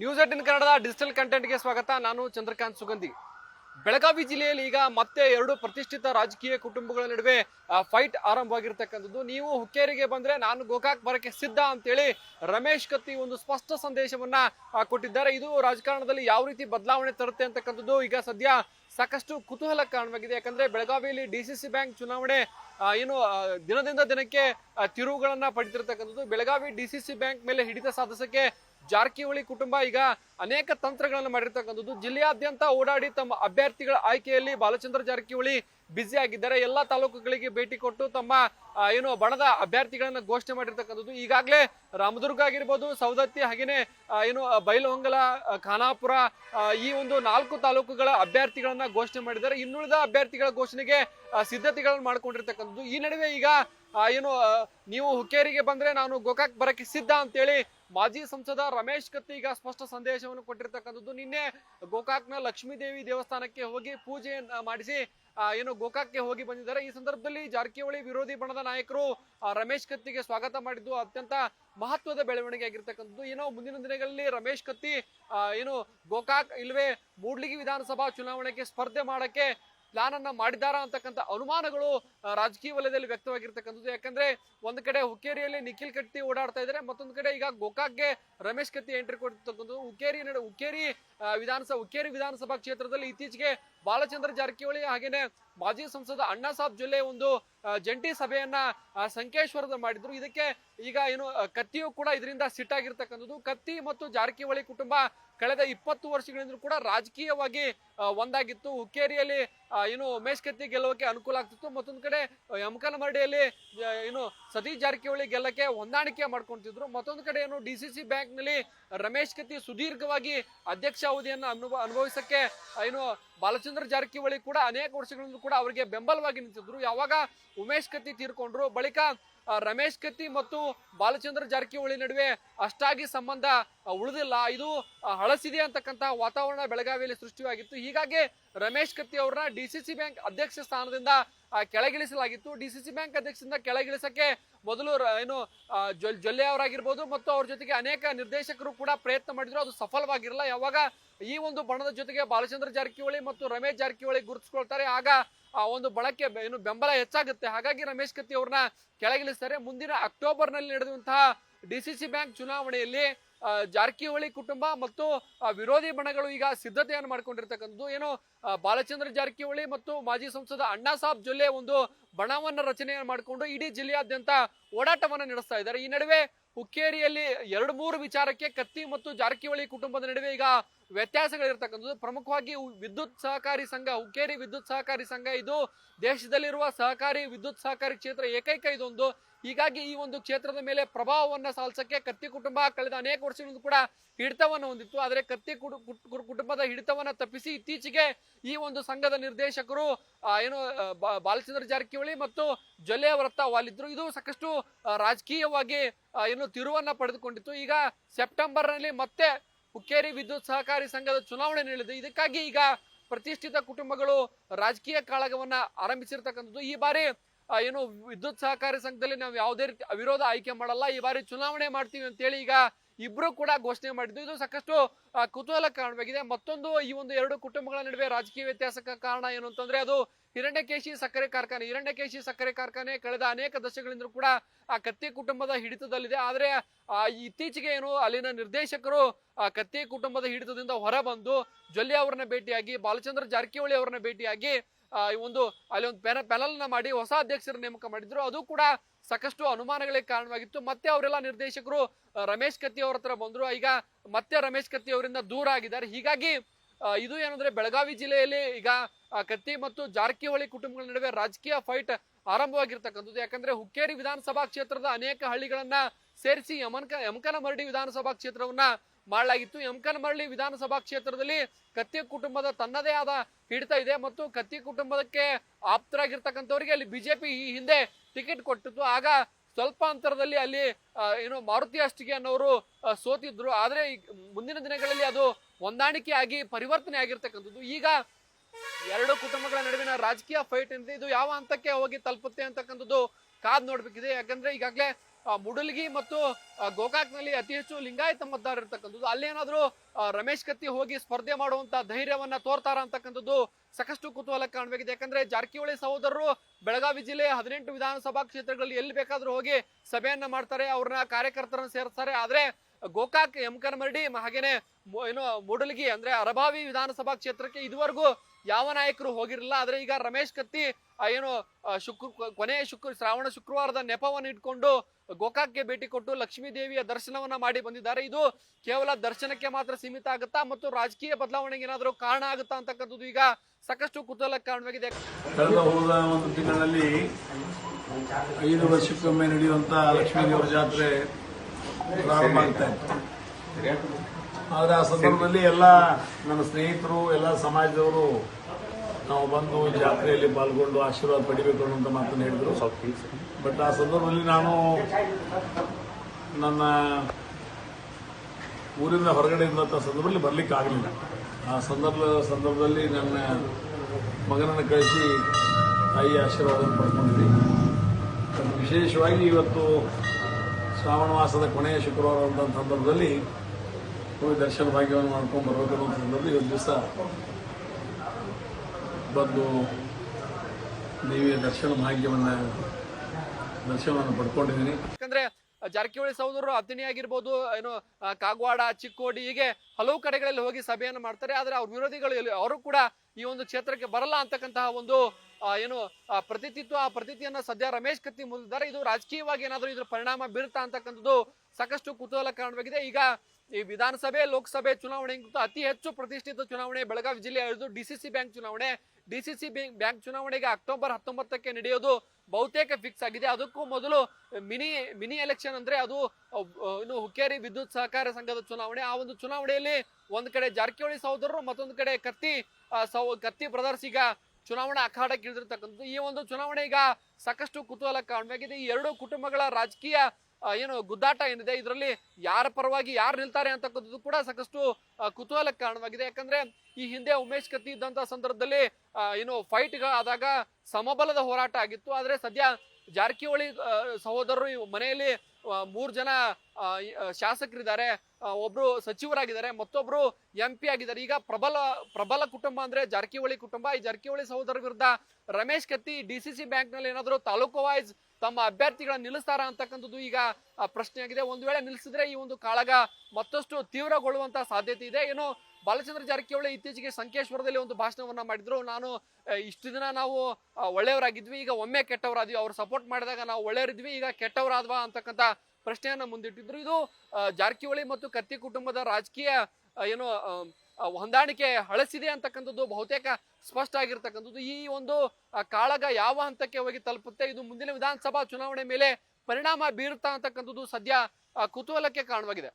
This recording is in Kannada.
ನ್ಯೂಸ್ ಏಟಿನ್ ಕನ್ನಡದ ಡಿಜಿಟಲ್ ಕಂಟೆಂಟ್ಗೆ ಸ್ವಾಗತ. ನಾನು ಚಂದ್ರಕಾಂತ್ ಸುಗಂಧಿ. ಬೆಳಗಾವಿ ಜಿಲ್ಲೆಯಲ್ಲಿ ಈಗ ಮತ್ತೆ ಎರಡು ಪ್ರತಿಷ್ಠಿತ ರಾಜಕೀಯ ಕುಟುಂಬಗಳ ನಡುವೆ ಫೈಟ್ ಆರಂಭವಾಗಿರ್ತಕ್ಕಂಥದ್ದು. ನೀವು ಹುಕ್ಕೇರಿಗೆ ಬಂದ್ರೆ ನಾನು ಗೋಕಾಕ್ ಬರಕ್ಕೆ ಸಿದ್ಧ ಅಂತೇಳಿ ರಮೇಶ್ ಕತ್ತಿ ಒಂದು ಸ್ಪಷ್ಟ ಸಂದೇಶವನ್ನ ಕೊಟ್ಟಿದ್ದಾರೆ. ಇದು ರಾಜಕಾರಣದಲ್ಲಿ ಯಾವ ರೀತಿ ಬದಲಾವಣೆ ತರುತ್ತೆ ಅಂತಕ್ಕಂಥದ್ದು ಈಗ ಸದ್ಯ ಸಾಕಷ್ಟು ಕುತೂಹಲ ಕಾರಣವಾಗಿದೆ ಯಾಕಂದ್ರೆ ಬೆಳಗಾವಿಯಲ್ಲಿ ಡಿ ಸಿ ಸಿ ಬ್ಯಾಂಕ್ ಚುನಾವಣೆ ಏನು ದಿನದಿಂದ ದಿನಕ್ಕೆ ತಿರುವುಗಳನ್ನ ಪಡೆದಿರತಕ್ಕಂಥದ್ದು Belagavi D C C bank ಮೇಲೆ ಹಿಡಿತ ಸಾಧಿಸಕ್ಕೆ ಜಾರಕಿಹೊಳಿ ಕುಟುಂಬ ಈಗ ಅನೇಕ ತಂತ್ರಗಳನ್ನು ಮಾಡಿರ್ತಕ್ಕಂಥದ್ದು. ಜಿಲ್ಲೆಯಾದ್ಯಂತ ಓಡಾಡಿ ತಮ್ಮ ಅಭ್ಯರ್ಥಿಗಳ ಆಯ್ಕೆಯಲ್ಲಿ ಬಾಲಚಂದ್ರ ಜಾರಕಿಹೊಳಿ ಬ್ಯುಸಿ ಆಗಿದ್ದಾರೆ. ಎಲ್ಲಾ ತಾಲೂಕುಗಳಿಗೆ ಭೇಟಿ ಕೊಟ್ಟು ತಮ್ಮ ಏನು ಬಣದ ಅಭ್ಯರ್ಥಿಗಳನ್ನ ಘೋಷಣೆ ಮಾಡಿರ್ತಕ್ಕಂಥದ್ದು. ಈಗಾಗಲೇ ರಾಮದುರ್ಗ ಆಗಿರ್ಬೋದು ಸೌದತ್ತಿ ಹಾಗೇನೆ ಏನು ಬೈಲಹೊಂಗಲ ಖಾನಾಪುರ ಈ ಒಂದು ನಾಲ್ಕು ತಾಲೂಕುಗಳ ಅಭ್ಯರ್ಥಿಗಳನ್ನ ಘೋಷಣೆ ಮಾಡಿದ್ದಾರೆ. ಇನ್ನುಳಿದ ಅಭ್ಯರ್ಥಿಗಳ ಘೋಷಣೆಗೆ ಸಿದ್ಧತೆಗಳನ್ನು ಮಾಡ್ಕೊಂಡಿರ್ತಕ್ಕಂಥದ್ದು. ಈ ನಡುವೆ ಈಗ ಏನು ನೀವು ಹುಕ್ಕೇರಿಗೆ ಬಂದ್ರೆ ನಾನು ಗೋಕಾಕ್ ಬರಕ್ಕೆ ಸಿದ್ಧ ಅಂತೇಳಿ ಮಾಜಿ ಸಂಸದ ರಮೇಶ್ ಕತ್ತಿ ಈಗ ಸ್ಪಷ್ಟ ಸಂದೇಶವನ್ನು ಕೊಟ್ಟಿರ್ತಕ್ಕಂಥದ್ದು. ನಿನ್ನೆ ಗೋಕಾಕ್ನ ಲಕ್ಷ್ಮೀದೇವಿ ದೇವಸ್ಥಾನಕ್ಕೆ ಹೋಗಿ ಪೂಜೆ ಮಾಡಿಸಿ ಏನು ಗೋಕಾಕ್ಗೆ ಹೋಗಿ ಬಂದಿದ್ದಾರೆ. ಈ ಸಂದರ್ಭದಲ್ಲಿ ಜಾರಕಿಹೊಳಿ ವಿರೋಧಿ ಬಣದ ನಾಯಕರು ರಮೇಶ್ ಕತ್ತಿಗೆ ಸ್ವಾಗತ ಮಾಡಿದ್ದು ಅತ್ಯಂತ ಮಹತ್ವದ ಬೆಳವಣಿಗೆ ಆಗಿರ್ತಕ್ಕಂಥದ್ದು. ಏನೋ ಮುಂದಿನ ದಿನಗಳಲ್ಲಿ ರಮೇಶ್ ಕತ್ತಿ ಏನು ಗೋಕಾಕ್ ಇಲ್ವೇ ಮೂಡ್ಲಿಗಿ ವಿಧಾನಸಭಾ ಚುನಾವಣೆಗೆ ಸ್ಪರ್ಧೆ ಮಾಡಕ್ಕೆ ಪ್ಲಾನ್ ಅನ್ನ ಮಾಡಿದ್ದಾರಾ ಅಂತಕ್ಕಂಥ ಅನುಮಾನಗಳು ರಾಜಕೀಯ ವಲಯದಲ್ಲಿ ವ್ಯಕ್ತವಾಗಿರ್ತಕ್ಕಂಥದ್ದು. ಯಾಕಂದ್ರೆ ಒಂದು ಕಡೆ ಹುಕ್ಕೇರಿಯಲ್ಲಿ ನಿಖಿಲ್ ಕಟ್ಟಿ ಓಡಾಡ್ತಾ ಇದ್ದಾರೆ ಮತ್ತೊಂದು ಕಡೆ ಈಗ ಗೋಕಾಕ್ಗೆ ರಮೇಶ್ ಕತ್ತಿ ಎಂಟ್ರಿ ಕೊಡ್ತಕ್ಕಂಥದ್ದು ಹುಕ್ಕೇರಿ ನಡೆ, ಹುಕ್ಕೇರಿ ವಿಧಾನಸಭಾ ಹುಕ್ಕೇರಿ ವಿಧಾನಸಭಾ ಕ್ಷೇತ್ರದಲ್ಲಿ ಇತ್ತೀಚೆಗೆ ಬಾಲಚಂದ್ರ ಜಾರಕಿಹೊಳಿ ಹಾಗೇನೆ ಮಾಜಿ ಸಂಸದ ಅಣ್ಣಾ ಸಾಬ್ ಜೊಲ್ಲೆ ಒಂದು ಜಂಟಿ ಸಭೆಯನ್ನ ಸಂಕೇಶ್ವರದ ಮಾಡಿದ್ರು. ಇದಕ್ಕೆ ಈಗ ಏನು ಕತ್ತಿಯು ಕೂಡ ಇದರಿಂದ ಸಿಟ್ಟಾಗಿರ್ತಕ್ಕಂಥದ್ದು. ಕತ್ತಿ ಮತ್ತು ಜಾರಕಿಹೊಳಿ ಕುಟುಂಬ ಕಳೆದ ಇಪ್ಪತ್ತು ವರ್ಷಗಳಿಂದ ಕೂಡ ರಾಜಕೀಯವಾಗಿ ಒಂದಾಗಿತ್ತು. ಹುಕ್ಕೇರಿಯಲ್ಲಿ ಏನು ಉಮೇಶ್ ಕತ್ತಿ ಗೆಲ್ಲೋಕೆ ಅನುಕೂಲ ಆಗ್ತಿತ್ತು. ಮತ್ತೊಂದು ಕಡೆ ಯಮಕನಮರಡಿಯಲ್ಲಿ ಮರಡಿಯಲ್ಲಿ ಏನು ಸತೀ ಜಾರಕಿಹೊಳಿ ಗೆಲ್ಲಕ್ಕೆ ಹೊಂದಾಣಿಕೆ ಮಾಡ್ಕೊಂತಿದ್ರು ಮತ್ತೊಂದು ಕಡೆ ಏನು ಡಿ ಸಿ ಸಿ ಬ್ಯಾಂಕ್ನಲ್ಲಿ ರಮೇಶ್ ಕತ್ತಿ ಸುದೀರ್ಘವಾಗಿ ಅಧ್ಯಕ್ಷ ಅವಧಿಯನ್ನು ಅನುಭವ ಅನುಭವಿಸಕ್ಕೆ ಏನು ಬಾಲಚಂದ್ರ ಜಾರಕಿಹೊಳಿ ಕೂಡ ಅನೇಕ ವರ್ಷಗಳಿಂದ ಕೂಡ ಅವರಿಗೆ ಬೆಂಬಲವಾಗಿ ನಿಂತಿದ್ರು. ಯಾವಾಗ ಉಮೇಶ್ ಕತ್ತಿ ತೀರ್ಕೊಂಡ್ರು, ಬಳಿಕ ರಮೇಶ್ ಕತ್ತಿ ಮತ್ತು ಬಾಲಚಂದ್ರ ಜಾರಕಿಹೊಳಿ ನಡುವೆ ಅಷ್ಟಾಗಿ ಸಂಬಂಧ ಉಳಿದಿಲ್ಲ. ಇದು ಹಳಸಿದೆ ಅಂತಕ್ಕಂಥ ವಾತಾವರಣ ಬೆಳಗಾವಿಯಲ್ಲಿ ಸೃಷ್ಟಿಯಾಗಿತ್ತು. ಹೀಗಾಗಿ ರಮೇಶ್ ಕತ್ತಿ ಅವರನ್ನ ಡಿ ಸಿ ಸಿ ಬ್ಯಾಂಕ್ ಅಧ್ಯಕ್ಷ ಸ್ಥಾನದಿಂದ ಕೆಳಗಿಳಿಸಲಾಗಿತ್ತು. ಡಿ ಸಿ ಸಿ ಬ್ಯಾಂಕ್ ಅಧ್ಯಕ್ಷದಿಂದ ಕೆಳಗಿಳಿಸಕ್ಕೆ ಮೊದಲು ಏನು ಜೊಲ್ಲೆ ಅವರಾಗಿರ್ಬೋದು ಮತ್ತು ಅವ್ರ ಜೊತೆಗೆ ಅನೇಕ ನಿರ್ದೇಶಕರು ಕೂಡ ಪ್ರಯತ್ನ ಮಾಡಿದ್ರು. ಅದು ಸಫಲವಾಗಿರಲ್ಲ. ಯಾವಾಗ ಈ ಒಂದು ಬಣದ ಜೊತೆಗೆ ಬಾಲಚಂದ್ರ ಜಾರಕಿಹೊಳಿ ಮತ್ತು ರಮೇಶ್ ಜಾರಕಿಹೊಳಿ ಗುರುತಿಸ್ಕೊಳ್ತಾರೆ, ಆಗ ಆ ಒಂದು ಬಳಕೆ ಏನು ಬೆಂಬಲ ಹೆಚ್ಚಾಗುತ್ತೆ. ಹಾಗಾಗಿ ರಮೇಶ್ ಕತ್ತಿ ಅವ್ರನ್ನ ಕೆಳಗಿಳಿಸ್ತಾರೆ. ಮುಂದಿನ ಅಕ್ಟೋಬರ್ನಲ್ಲಿ ನಡೆದಂತಹ ಡಿ ಸಿ ಸಿ ಬ್ಯಾಂಕ್ ಚುನಾವಣೆಯಲ್ಲಿ ಜಾರಕಿಹೊಳಿ ಕುಟುಂಬ ಮತ್ತು ವಿರೋಧಿ ಬಣಗಳು ಈಗ ಸಿದ್ಧತೆಯನ್ನು ಮಾಡ್ಕೊಂಡಿರ್ತಕ್ಕಂಥದ್ದು. ಏನು ಬಾಲಚಂದ್ರ ಜಾರಕಿಹೊಳಿ ಮತ್ತು ಮಾಜಿ ಸಂಸದ ಅಣ್ಣಾ ಸಾಬ್ ಜೊಲ್ಲೆ ಒಂದು ಬಣವನ್ನ ರಚನೆಯನ್ನು ಮಾಡಿಕೊಂಡು ಇಡೀ ಜಿಲ್ಲೆಯಾದ್ಯಂತ ಓಡಾಟವನ್ನು ನಡೆಸ್ತಾ ಇದ್ದಾರೆ. ಈ ನಡುವೆ ಹುಕ್ಕೇರಿಯಲ್ಲಿ ಎರಡು ಮೂರು ವಿಚಾರಕ್ಕೆ ಕತ್ತಿ ಮತ್ತು ಜಾರಕಿಹೊಳಿ ಕುಟುಂಬದ ನಡುವೆ ಈಗ ವ್ಯತ್ಯಾಸಗಳಿರ್ತಕ್ಕಂಥದ್ದು. ಪ್ರಮುಖವಾಗಿ ವಿದ್ಯುತ್ ಸಹಕಾರಿ ಸಂಘ, ಹುಕ್ಕೇರಿ ವಿದ್ಯುತ್ ಸಹಕಾರಿ ಸಂಘ ಇದು ದೇಶದಲ್ಲಿರುವ ಸಹಕಾರಿ ವಿದ್ಯುತ್ ಸಹಕಾರಿ ಕ್ಷೇತ್ರ ಏಕೈಕ ಇದೊಂದು. ಹೀಗಾಗಿ ಈ ಒಂದು ಕ್ಷೇತ್ರದ ಮೇಲೆ ಪ್ರಭಾವವನ್ನ ಸಾಧಿಸಕ್ಕೆ ಕತ್ತಿ ಕುಟುಂಬ ಕಳೆದ ಅನೇಕ ವರ್ಷಗಳಿಂದ ಕೂಡ ಹಿಡಿತವನ್ನು ಹೊಂದಿತ್ತು. ಆದರೆ ಕತ್ತಿ ಕುಟು- ಕುಟ್- ಕುಟುಂಬದ ಹಿಡಿತವನ್ನ ತಪ್ಪಿಸಿ ಇತ್ತೀಚೆಗೆ ಈ ಒಂದು ಸಂಘದ ನಿರ್ದೇಶಕರು ಏನು ಬಾಲಚಂದ್ರ ಜಾರಕಿಹೊಳಿ ಮತ್ತು ಜೊಲ್ಲೆ ವ್ರತ ವಾಲಿದ್ರು. ಇದು ಸಾಕಷ್ಟು ರಾಜಕೀಯವಾಗಿ ಏನು, ತಿರುವನ್ನ ಪಡೆದುಕೊಂಡಿತ್ತು. ಈಗ ಸೆಪ್ಟೆಂಬರ್ನಲ್ಲಿ ಮತ್ತೆ ಹುಕ್ಕೇರಿ ವಿದ್ಯುತ್ ಸಹಕಾರಿ ಸಂಘದ ಚುನಾವಣೆ ನಡೆದಿದೆ. ಇದಕ್ಕಾಗಿ ಈಗ ಪ್ರತಿಷ್ಠಿತ ಕುಟುಂಬಗಳು ರಾಜಕೀಯ ಕಾಳಗವನ್ನ ಆರಂಭಿಸಿರ್ತಕ್ಕಂಥದ್ದು. ಈ ಬಾರಿ ಏನು ವಿದ್ಯುತ್ ಸಹಕಾರಿ ಸಂಘದಲ್ಲಿ ನಾವು ಯಾವುದೇ ರೀತಿ ಅವಿರೋಧ ಆಯ್ಕೆ ಮಾಡಲ್ಲ. ಈ ಬಾರಿ ಚುನಾವಣೆ ಮಾಡ್ತೀವಿ ಅಂತೇಳಿ ಈಗ ಇಬ್ರು ಕೂಡ ಘೋಷಣೆ ಮಾಡಿದ್ದು. ಇದು ಸಾಕಷ್ಟು ಕುತೂಹಲ ಕಾರಣವಾಗಿದೆ. ಮತ್ತೊಂದು, ಈ ಒಂದು ಎರಡು ಕುಟುಂಬಗಳ ನಡುವೆ ರಾಜಕೀಯ ವ್ಯತ್ಯಾಸಕ್ಕೆ ಕಾರಣ ಏನು ಅಂತಂದ್ರೆ ಅದು ಹಿರಣ್ಯಕೇಶಿ ಸಕ್ಕರೆ ಕಾರ್ಖಾನೆ. ಹಿರಣ್ಯಕೇಶಿ ಸಕ್ಕರೆ ಕಾರ್ಖಾನೆ ಕಳೆದ ಅನೇಕ ದಶಕಗಳಿಂದ ಕೂಡ ಆ ಕತ್ತಿ ಕುಟುಂಬದ ಹಿಡಿತದಲ್ಲಿದೆ. ಆದ್ರೆ, ಆ, ಇತ್ತೀಚೆಗೆ ಏನು ಅಲ್ಲಿನ ನಿರ್ದೇಶಕರು ಆ ಕತ್ತಿ ಕುಟುಂಬದ ಹಿಡಿತದಿಂದ ಹೊರಬಂದು ಜೊಲ್ಲೆ ಅವರನ್ನ ಭೇಟಿಯಾಗಿ, ಬಾಲಚಂದ್ರ ಜಾರಕಿಹೊಳಿ ಅವರನ್ನ ಭೇಟಿಯಾಗಿ ಈ ಒಂದು ಅಲ್ಲಿ ಒಂದು ಪೆನ ಪೆನಲ್ನ ಮಾಡಿ ಹೊಸ ಅಧ್ಯಕ್ಷರ ನೇಮಕ ಮಾಡಿದ್ರು. ಅದು ಕೂಡ ಸಾಕಷ್ಟು ಅನುಮಾನಗಳಿಗೆ ಕಾರಣವಾಗಿತ್ತು. ಮತ್ತೆ ಅವರೆಲ್ಲ ನಿರ್ದೇಶಕರು ರಮೇಶ್ ಕತ್ತಿ ಅವರ ಹತ್ರ ಬಂದ್ರು. ಈಗ ಮತ್ತೆ ರಮೇಶ್ ಕತ್ತಿ ಅವರಿಂದ ದೂರ ಆಗಿದ್ದಾರೆ. ಹೀಗಾಗಿ ಇದು ಏನಂದ್ರೆ ಬೆಳಗಾವಿ ಜಿಲ್ಲೆಯಲ್ಲಿ ಈಗ ಕತ್ತಿ ಮತ್ತು ಜಾರಕಿಹೊಳಿ ಕುಟುಂಬಗಳ ನಡುವೆ ರಾಜಕೀಯ ಫೈಟ್ ಆರಂಭವಾಗಿರ್ತಕ್ಕಂಥದ್ದು. ಯಾಕಂದ್ರೆ ಹುಕ್ಕೇರಿ ವಿಧಾನಸಭಾ ಕ್ಷೇತ್ರದ ಅನೇಕ ಹಳ್ಳಿಗಳನ್ನ ಸೇರಿಸಿ ಯಮನ್ಕ ಯಮಕನಮರಡಿ ವಿಧಾನಸಭಾ ಕ್ಷೇತ್ರವನ್ನ ಮಾಡಲಾಗಿತ್ತು. ಎಂಕನಮರಳಿ ವಿಧಾನಸಭಾ ಕ್ಷೇತ್ರದಲ್ಲಿ ಕತ್ತಿ ಕುಟುಂಬದ ತನ್ನದೇ ಆದ ಹಿಡಿತ ಇದೆ ಮತ್ತು ಕತ್ತಿ ಕುಟುಂಬಕ್ಕೆ ಆಪ್ತರಾಗಿರ್ತಕ್ಕಂಥವರಿಗೆ ಅಲ್ಲಿ ಬಿಜೆಪಿ ಈ ಹಿಂದೆ ಟಿಕೆಟ್ ಕೊಟ್ಟಿತ್ತು. ಆಗ ಸ್ವಲ್ಪ ಅಂತರದಲ್ಲಿ ಅಲ್ಲಿ ಏನು ಮಾರುತಿ ಅಷ್ಟಿಗೆ ಅನ್ನೋರು ಸೋತಿದ್ರು. ಆದ್ರೆ ಮುಂದಿನ ದಿನಗಳಲ್ಲಿ ಅದು ಹೊಂದಾಣಿಕೆ ಆಗಿ ಪರಿವರ್ತನೆ ಆಗಿರ್ತಕ್ಕಂಥದ್ದು. ಈಗ ಎರಡು ಕುಟುಂಬಗಳ ನಡುವಿನ ರಾಜಕೀಯ ಫೈಟ್ ಏನಿದೆ, ಇದು ಯಾವ ಹಂತಕ್ಕೆ ಹೋಗಿ ತಲುಪುತ್ತೆ ಅಂತಕ್ಕಂಥದ್ದು ಕಾದ್ ನೋಡ್ಬೇಕಿದೆ. ಯಾಕಂದ್ರೆ ಈಗಾಗಲೇ ಮುಡಲ್ಗಿ ಮತ್ತು ಗೋಕಾಕ್ನಲ್ಲಿ ಅತಿ ಹೆಚ್ಚು ಲಿಂಗಾಯತ ಮತದಾರ ಇರ್ತಕ್ಕಂಥದ್ದು. ಅಲ್ಲೇನಾದರೂ ರಮೇಶ್ ಕತ್ತಿ ಹೋಗಿ ಸ್ಪರ್ಧೆ ಮಾಡುವಂತ ಧೈರ್ಯವನ್ನ ತೋರ್ತಾರ ಅಂತಕ್ಕಂಥದ್ದು ಸಾಕಷ್ಟು ಕುತೂಹಲ ಕಾಣಬೇಕಿದೆ. ಯಾಕಂದ್ರೆ ಜಾರಕಿಹೊಳಿ ಸಹೋದರರು ಬೆಳಗಾವಿ ಜಿಲ್ಲೆ ಹದಿನೆಂಟು ವಿಧಾನಸಭಾ ಕ್ಷೇತ್ರಗಳಲ್ಲಿ ಎಲ್ಲಿ ಬೇಕಾದ್ರೂ ಹೋಗಿ ಸಭೆಯನ್ನ ಮಾಡ್ತಾರೆ, ಅವ್ರನ್ನ ಕಾರ್ಯಕರ್ತರನ್ನ ಸೇರ್ತಾರೆ ಆದ್ರೆ ಗೋಕಾಕ್ ಎಂ ಕರ್ಮರಡಿ ಮ- ಹಾಗೇನೆ ಏನು ಮೂಡಲಗಿ ಅಂದ್ರೆ ಅರಭಾವಿ ವಿಧಾನಸಭಾ ಕ್ಷೇತ್ರಕ್ಕೆ ಇದುವರೆಗೂ ಯಾವ ನಾಯಕರು ಹೋಗಿರಲಿಲ್ಲ. ಆದ್ರೆ ಈಗ ರಮೇಶ್ ಕತ್ತಿ ಏನು ಶುಕ್ರ ಕೊನೆಯ ಶುಕ್ರ, ಶ್ರಾವಣ ಶುಕ್ರವಾರದ ನೆಪವನ್ನು ಇಟ್ಕೊಂಡು ಗೋಕಾಕ್ಗೆ ಭೇಟಿ ಕೊಟ್ಟು ಲಕ್ಷ್ಮೀ ದೇವಿಯ ದರ್ಶನವನ್ನ ಮಾಡಿ ಬಂದಿದ್ದಾರೆ. ಇದು ಕೇವಲ ದರ್ಶನಕ್ಕೆ ಮಾತ್ರ ಸೀಮಿತ ಆಗುತ್ತಾ ಮತ್ತು ರಾಜಕೀಯ ಬದಲಾವಣೆಗೆ ಏನಾದರೂ ಕಾರಣ ಆಗುತ್ತಾ ಅಂತಕ್ಕಂಥದ್ದು ಈಗ ಸಾಕಷ್ಟು ಕುತೂಹಲ ಕಾರಣವಾಗಿದೆ. ಒಂದು ತಿಂಗಳಲ್ಲಿ ಐದು ವರ್ಷಕ್ಕೊಮ್ಮೆ ನಡೆಯುವಂತ ಲಕ್ಷ್ಮೀ ದೇವರ ಜಾತ್ರೆ ಪ್ರಾರಂಭ ಆಗ್ತಾ ಇತ್ತು. ಆದರೆ ಆ ಸಂದರ್ಭದಲ್ಲಿ ಎಲ್ಲ ನನ್ನ ಸ್ನೇಹಿತರು, ಎಲ್ಲ ಸಮಾಜದವರು ನಾವು ಬಂದು ಜಾತ್ರೆಯಲ್ಲಿ ಪಾಲ್ಗೊಂಡು ಆಶೀರ್ವಾದ ಪಡಿಬೇಕು ಅನ್ನುವಂಥ ಮಾತನ್ನು ಹೇಳಿದರು. ಬಟ್ ಆ ಸಂದರ್ಭದಲ್ಲಿ ನಾನು ನನ್ನ ಊರಿಂದ ಹೊರಗಡೆ ಇದ್ದಂಥ ಸಂದರ್ಭದಲ್ಲಿ ಬರ್ಲಿಕ್ಕೆ ಆಗಲಿಲ್ಲ. ಆ ಸಂದರ್ಭ, ಸಂದರ್ಭದಲ್ಲಿ ನನ್ನ ಮಗನನ್ನು ಕಳಿಸಿ ತಾಯಿ ಆಶೀರ್ವಾದ ಪಡ್ಕೊಂಡಿದ್ವಿ. ವಿಶೇಷವಾಗಿ ಇವತ್ತು ಶ್ರಾವಣ ಮಾಸದ ಕೊನೆಯ ಶುಕ್ರವಾರ ಅಂತ ಸಂದರ್ಭದಲ್ಲಿ ಹೋಗಿ ದರ್ಶನ ಭಾಗ್ಯವನ್ನು ಮಾಡ್ಕೊಂಡು ಬರಬೇಕು ಅನ್ನೋ ಸಂದರ್ಭದಲ್ಲಿ ಇವತ್ತು ದಿವಸ ಬಂದು ದೇವಿಯ ದರ್ಶನ ಭಾಗ್ಯವನ್ನು, ದರ್ಶನವನ್ನು ಪಡ್ಕೊಂಡಿದ್ದೀನಿ. ಯಾಕಂದ್ರೆ, ಜಾರಕಿಹೊಳಿ ಸಹೋದರರು ಅತನಿ ಆಗಿರ್ಬೋದು, ಏನು ಕಾಗವಾಡ, ಚಿಕ್ಕೋಡಿ, ಹೀಗೆ ಹಲವು ಕಡೆಗಳಲ್ಲಿ ಹೋಗಿ ಸಭೆಯನ್ನು ಮಾಡ್ತಾರೆ. ಆದ್ರೆ ಅವ್ರ ವಿರೋಧಿಗಳು ಅವರು ಕೂಡ ಈ ಒಂದು ಕ್ಷೇತ್ರಕ್ಕೆ ಬರಲ್ಲ ಅಂತಕ್ಕಂತಹ ಒಂದು ಏನು ಪ್ರತಿತಿತ್ತು ಆ ಪ್ರತೀತಿಯನ್ನ ಸದ್ಯ ರಮೇಶ್ ಕತ್ತಿ ಮುಂದಿದ್ದಾರೆ. ಇದು ರಾಜಕೀಯವಾಗಿ ಏನಾದರೂ ಇದ್ರ ಪರಿಣಾಮ ಬೀರುತ್ತಾ ಅಂತಕ್ಕಂಥದ್ದು ಸಾಕಷ್ಟು ಕುತೂಹಲ ಕಾರಣವಾಗಿದೆ ಈಗ ಈ ವಿಧಾನಸಭೆ, ಲೋಕಸಭೆ ಚುನಾವಣೆ ಅತಿ ಹೆಚ್ಚು ಪ್ರತಿಷ್ಠಿತ ಚುನಾವಣೆ ಬೆಳಗಾವಿ ಜಿಲ್ಲೆಯ ಡಿಸಿಸಿ ಬ್ಯಾಂಕ್ ಚುನಾವಣೆ. ಡಿಸಿಸಿ ಬ್ಯಾಂಕ್ ಚುನಾವಣೆಗೆ ಅಕ್ಟೋಬರ್ ಹತ್ತೊಂಬತ್ತಕ್ಕೆ ನಡೆಯೋದು ಬಹುತೇಕ ಫಿಕ್ಸ್ ಆಗಿದೆ. ಅದಕ್ಕೂ ಮೊದಲು ಮಿನಿ ಮಿನಿ ಎಲೆಕ್ಷನ್ ಅಂದ್ರೆ ಅದು ಇನ್ನು ಹುಕ್ಕೇರಿ ವಿದ್ಯುತ್ ಸಹಕಾರ ಸಂಘದ ಚುನಾವಣೆ. ಆ ಒಂದು ಚುನಾವಣೆಯಲ್ಲಿ ಒಂದ್ ಕಡೆ ಜಾರಕಿಹೊಳಿ ಸಹೋದರರು ಮತ್ತೊಂದು ಕಡೆ ಕತ್ತಿ ಆ, ಸೌ ಕತ್ತಿ ಬ್ರದರ್ಸ್ ಈಗ ಚುನಾವಣಾ ಅಖಾಡಕ್ಕೆ ಇಳಿದಿರ್ತಕ್ಕಂಥದ್ದು ಈ ಒಂದು ಚುನಾವಣೆ ಈಗ ಸಾಕಷ್ಟು ಕುತೂಹಲ ಕಾರಣವಾಗಿದೆ ಈ ಎರಡು ಕುಟುಂಬಗಳ ರಾಜಕೀಯ ಏನು ಗುದ್ದಾಟ ಏನಿದೆ, ಇದರಲ್ಲಿ ಯಾರ ಪರವಾಗಿ ಯಾರು ನಿಲ್ತಾರೆ ಅಂತಕ್ಕಂಥದ್ದು ಕೂಡ ಸಾಕಷ್ಟು ಕುತೂಹಲಕ್ಕೆ ಕಾರಣವಾಗಿದೆ. ಯಾಕಂದ್ರೆ ಈ ಹಿಂದೆ ಉಮೇಶ್ ಕತ್ತಿ ಇದ್ದಂತ ಸಂದರ್ಭದಲ್ಲಿ ಏನು ಫೈಟ್ ಆದಾಗ ಸಮಬಲದ ಹೋರಾಟ ಆಗಿತ್ತು. ಆದರೆ ಸದ್ಯ ಜಾರಕಿಹೊಳಿ ಸಹೋದರರು ಮನೆಯಲ್ಲಿ ಮೂರು ಜನ ಶಾಸಕರಿದ್ದಾರೆ. ಒಬ್ರು ಸಚಿವರಾಗಿದ್ದಾರೆ, ಮತ್ತೊಬ್ರು ಎಂ ಪಿ ಆಗಿದ್ದಾರೆ. ಈಗ ಪ್ರಬಲ ಪ್ರಬಲ ಕುಟುಂಬ ಅಂದ್ರೆ ಜಾರಕಿಹೊಳಿ ಕುಟುಂಬ. ಈ ಜಾರಕಿಹೊಳಿ ಸಹೋದರ ವಿರುದ್ಧ ರಮೇಶ್ ಕತ್ತಿ ಡಿಸಿಸಿ ಬ್ಯಾಂಕ್ನಲ್ಲಿ ಏನಾದ್ರು ತಾಲೂಕು ವೈಸ್ ತಮ್ಮ ಅಭ್ಯರ್ಥಿಗಳನ್ನ ನಿಲ್ಲಿಸ್ತಾರ ಅಂತಕ್ಕಂಥದ್ದು ಈಗ ಪ್ರಶ್ನೆಯಾಗಿದೆ. ಒಂದು ವೇಳೆ ನಿಲ್ಲಿಸಿದ್ರೆ ಈ ಒಂದು ಕಾಳಗ ಮತ್ತಷ್ಟು ತೀವ್ರಗೊಳ್ಳುವಂತ ಸಾಧ್ಯತೆ ಇದೆ. ಏನು, ಬಾಲಚಂದ್ರ ಜಾರಕಿಹೊಳಿ ಇತ್ತೀಚೆಗೆ ಸಂಕೇಶ್ವರದಲ್ಲಿ ಒಂದು ಭಾಷಣವನ್ನ ಮಾಡಿದ್ರು. ನಾನು ಇಷ್ಟು ದಿನ ನಾವು ಒಳ್ಳೆಯವರಾಗಿದ್ವಿ. ಈಗ ಒಮ್ಮೆ ಕೆಟ್ಟವರಾದ್ವಿ. ಅವ್ರು ಸಪೋರ್ಟ್ ಮಾಡಿದಾಗ ನಾವು ಒಳ್ಳೆಯವರಿದ್ವಿ. ಈಗ ಕೆಟ್ಟವರಾದ್ವಾ ಅಂತಕ್ಕಂಥ ಪ್ರಶ್ನೆಯನ್ನ ಮುಂದಿಟ್ಟಿದ್ರು. ಇದು ಜಾರಕಿಹೊಳಿ ಮತ್ತು ಕತ್ತಿ ಕುಟುಂಬದ ರಾಜಕೀಯ ಏನು ಹೊಂದಾಣಿಕೆ ಹಳಸಿದೆ ಅಂತಕ್ಕಂಥದ್ದು ಬಹುತೇಕ ಸ್ಪಷ್ಟ ಆಗಿರ್ತಕ್ಕಂಥದ್ದು. ಈ ಒಂದು ಕಾಳಗ ಯಾವ ಹಂತಕ್ಕೆ ಹೋಗಿ ತಲುಪುತ್ತೆ? ಇದು ಮುಂದಿನ ವಿಧಾನಸಭಾ ಚುನಾವಣೆ ಮೇಲೆ ಪರಿಣಾಮ ಬೀರುತ್ತಾ ಅಂತಕ್ಕಂಥದ್ದು ಸದ್ಯ ಕುತೂಹಲಕ್ಕೆ ಕಾರಣವಾಗಿದೆ.